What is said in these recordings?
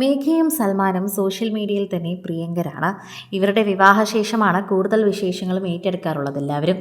മേഘയും സൽമാനും social മീഡിയയിൽ തന്നെ പ്രിയങ്കരാണ്. ഇവരുടെ വിവാഹശേഷമാണ് കൂടുതൽ വിശേഷങ്ങളും ഏറ്റെടുക്കാറുള്ളത് എല്ലാവരും.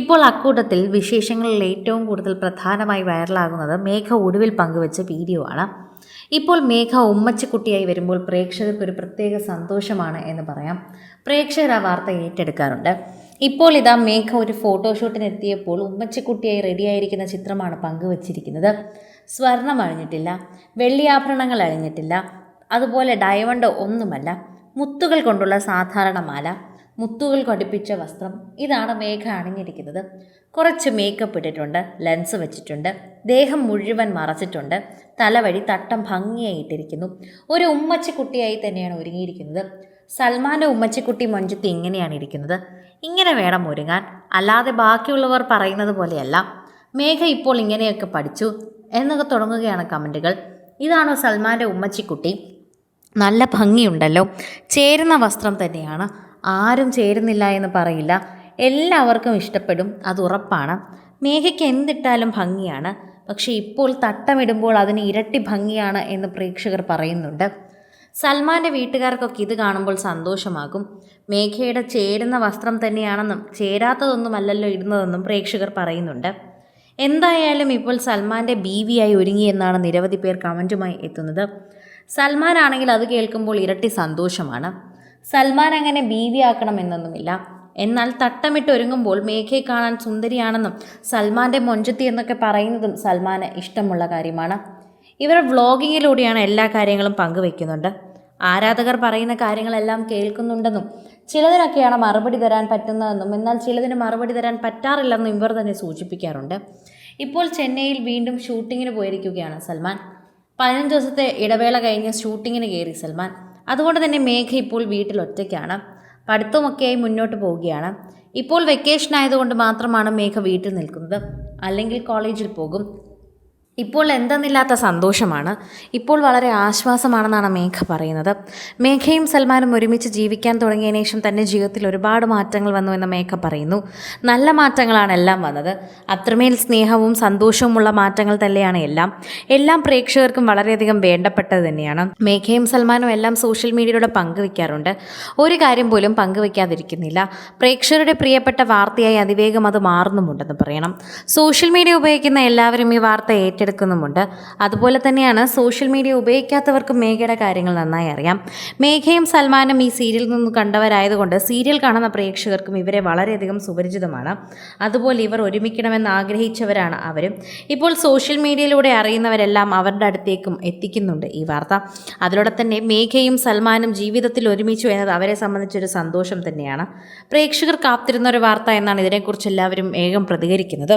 ഇപ്പോൾ അക്കൂട്ടത്തിൽ വിശേഷങ്ങളിൽ ഏറ്റവും കൂടുതൽ പ്രധാനമായി വൈറലാകുന്നത് മേഘ ഒടുവിൽ പങ്കുവച്ച വീഡിയോ ആണ്. ഇപ്പോൾ മേഘ ഉമ്മച്ചക്കുട്ടിയായി വരുമ്പോൾ പ്രേക്ഷകർക്ക് ഒരു പ്രത്യേക സന്തോഷമാണ് എന്ന് പറയാം. പ്രേക്ഷകർ ആ വാർത്ത ഏറ്റെടുക്കാറുണ്ട്. ഇപ്പോൾ ഇതാ മേഘ ഒരു ഫോട്ടോഷൂട്ടിന് എത്തിയപ്പോൾ ഉമ്മച്ചക്കുട്ടിയായി റെഡിയായിരിക്കുന്ന ചിത്രമാണ് പങ്കുവച്ചിരിക്കുന്നത്. സ്വർണം അഴിഞ്ഞിട്ടില്ല വെള്ളിയാഭരണങ്ങൾ അഴിഞ്ഞിട്ടില്ല അതുപോലെ ഡയമണ്ട് ഒന്നുമല്ല മുത്തുകൾ കൊണ്ടുള്ള സാധാരണ മാല മുത്തുകൾ ഘടിപ്പിച്ച വസ്ത്രം ഇതാണ് മേഘ അണിഞ്ഞിരിക്കുന്നത്. കുറച്ച് മേക്കപ്പ് ഇട്ടിട്ടുണ്ട് ലെൻസ് വെച്ചിട്ടുണ്ട് ദേഹം മുഴുവൻ മറച്ചിട്ടുണ്ട് തലവഴി തട്ടം ഭംഗിയായി ഇട്ടിരിക്കുന്നു ഒരു ഉമ്മച്ചിക്കുട്ടിയായി തന്നെയാണ് ഒരുങ്ങിയിരിക്കുന്നത്. സൽമാന്റെ ഉമ്മച്ചിക്കുട്ടി മൊഞ്ചത്ത് ഇങ്ങനെയാണ് ഇരിക്കുന്നത്. ഇങ്ങനെ വേണം ഒരുങ്ങാൻ അല്ലാതെ ബാക്കിയുള്ളവർ പറയുന്നത് പോലെയല്ല. മേഘ ഇപ്പോൾ ഇങ്ങനെയൊക്കെ പഠിച്ചു എന്നൊക്കെ തുടങ്ങുകയാണ് കമന്റുകൾ ഇതാണോ സൽമാന്റെ ഉമ്മച്ചിക്കുട്ടി. നല്ല ഭംഗിയുണ്ടല്ലോ. ചേരുന്ന വസ്ത്രം തന്നെയാണ്. ആരും ചേരുന്നില്ല എന്ന് പറയില്ല. എല്ലാവർക്കും ഇഷ്ടപ്പെടും അത് ഉറപ്പാണ്. മേഘയ്ക്ക് എന്തിട്ടാലും ഭംഗിയാണ്. പക്ഷേ ഇപ്പോൾ തട്ടമിടുമ്പോൾ അതിന് ഇരട്ടി ഭംഗിയാണ് എന്ന് പ്രേക്ഷകർ പറയുന്നുണ്ട്. സൽമാന്റെ വീട്ടുകാർക്കൊക്കെ ഇത് കാണുമ്പോൾ സന്തോഷമാകും. മേഘയുടെ ചേരുന്ന വസ്ത്രം തന്നെയാണെന്നും ചേരാത്തതൊന്നുമല്ലല്ലോ ഇടുന്നതെന്നും പ്രേക്ഷകർ പറയുന്നുണ്ട്. എന്തായാലും ഇപ്പോൾ സൽമാന്റെ ബി വി ആയി ഒരുങ്ങിയെന്നാണ് നിരവധി പേർ കമന്റുമായി എത്തുന്നത്. സൽമാൻ ആണെങ്കിൽ അത് കേൾക്കുമ്പോൾ ഇരട്ടി സന്തോഷമാണ്. സൽമാൻ അങ്ങനെ ബീവി ആക്കണമെന്നൊന്നുമില്ല. എന്നാൽ തട്ടമിട്ട് ഒരുങ്ങുമ്പോൾ മേഘയെ കാണാൻ സുന്ദരിയാണെന്നും സൽമാന്റെ മൊഞ്ചത്തി എന്നൊക്കെ പറയുന്നതും സൽമാന് ഇഷ്ടമുള്ള കാര്യമാണ്. ഇവർ വ്ളോഗിങ്ങിലൂടെയാണ് എല്ലാ കാര്യങ്ങളും പങ്കുവെക്കുന്നുണ്ട് ആരാധകർ പറയുന്ന കാര്യങ്ങളെല്ലാം കേൾക്കുന്നുണ്ടെന്നും ചിലതിനൊക്കെയാണ് മറുപടി തരാൻ പറ്റുന്നതെന്നും എന്നാൽ ചിലതിന് മറുപടി തരാൻ പറ്റാറില്ലെന്നും ഇവർ തന്നെ സൂചിപ്പിക്കാറുണ്ട്. ഇപ്പോൾ ചെന്നൈയിൽ വീണ്ടും ഷൂട്ടിങ്ങിന് പോയിരിക്കുകയാണ് സൽമാൻ. പതിനഞ്ച് ദിവസത്തെ ഇടവേള കഴിഞ്ഞ് ഷൂട്ടിങ്ങിന് കയറി സൽമാൻ. അതുകൊണ്ട് തന്നെ മേഘ ഇപ്പോൾ വീട്ടിൽ ഒറ്റയ്ക്കാണ്. പഠിത്തമൊക്കെയായി മുന്നോട്ട് പോവുകയാണ്. ഇപ്പോൾ വെക്കേഷൻ ആയതുകൊണ്ട് മാത്രമാണ് മേഘ വീട്ടിൽ നിൽക്കുന്നത്. അല്ലെങ്കിൽ കോളേജിൽ പോകും. ഇപ്പോൾ എന്തെന്നില്ലാത്ത സന്തോഷമാണ്. ഇപ്പോൾ വളരെ ആശ്വാസമാണെന്നാണ് മേഘ പറയുന്നത്. മേഘയും സൽമാനും ഒരുമിച്ച് ജീവിക്കാൻ തുടങ്ങിയതിനു ശേഷം തന്റെ ജീവിതത്തിൽ ഒരുപാട് മാറ്റങ്ങൾ വന്നു എന്ന് മേഘ പറയുന്നു. നല്ല മാറ്റങ്ങളാണ് എല്ലാം വന്നത്. അത്രമേൽ സ്നേഹവും സന്തോഷവുമുള്ള മാറ്റങ്ങൾ തന്നെയാണ് എല്ലാം. എല്ലാം പ്രേക്ഷകർക്കും വളരെയധികം വേണ്ടപ്പെട്ടത് തന്നെയാണ്. മേഘയും സൽമാനും എല്ലാം സോഷ്യൽ മീഡിയയിലൂടെ പങ്കുവയ്ക്കാറുണ്ട് ഒരു കാര്യം പോലും പങ്കുവയ്ക്കാതിരിക്കുന്നില്ല പ്രേക്ഷകരുടെ പ്രിയപ്പെട്ട വാർത്തയായി അതിവേഗം അത് മാറുന്നുമുണ്ടെന്ന് പറയണം. സോഷ്യൽ മീഡിയ ഉപയോഗിക്കുന്ന എല്ലാവരും ഈ വാർത്ത ഏറ്റെടുക്കുന്നുമുണ്ട് അതുപോലെ തന്നെയാണ് സോഷ്യൽ മീഡിയ ഉപയോഗിക്കാത്തവർക്ക് മേഘയുടെ കാര്യങ്ങൾ നന്നായി അറിയാം. മേഘയും സൽമാനും ഈ സീരിയലിൽ നിന്ന് കണ്ടവരായതുകൊണ്ട് സീരിയൽ കാണുന്ന പ്രേക്ഷകർക്കും ഇവരെ വളരെയധികം സുപരിചിതമാണ്. അതുപോലെ ഇവർ ഒരുമിക്കണമെന്ന് ആഗ്രഹിച്ചവരാണ് അവരും. ഇപ്പോൾ സോഷ്യൽ മീഡിയയിലൂടെ അറിയുന്നവരെല്ലാം അവരുടെ അടുത്തേക്കും എത്തിക്കുന്നുണ്ട് ഈ വാർത്ത. അതിലൂടെ തന്നെ മേഘയും സൽമാനും ജീവിതത്തിൽ ഒരുമിച്ചു എന്നത് അവരെ സംബന്ധിച്ചൊരു സന്തോഷം തന്നെയാണ്. പ്രേക്ഷകർ കാത്തിരുന്ന ഒരു വാർത്ത എന്നാണ് ഇതിനെക്കുറിച്ച് എല്ലാവരും ഏകം പ്രതികരിക്കുന്നത്.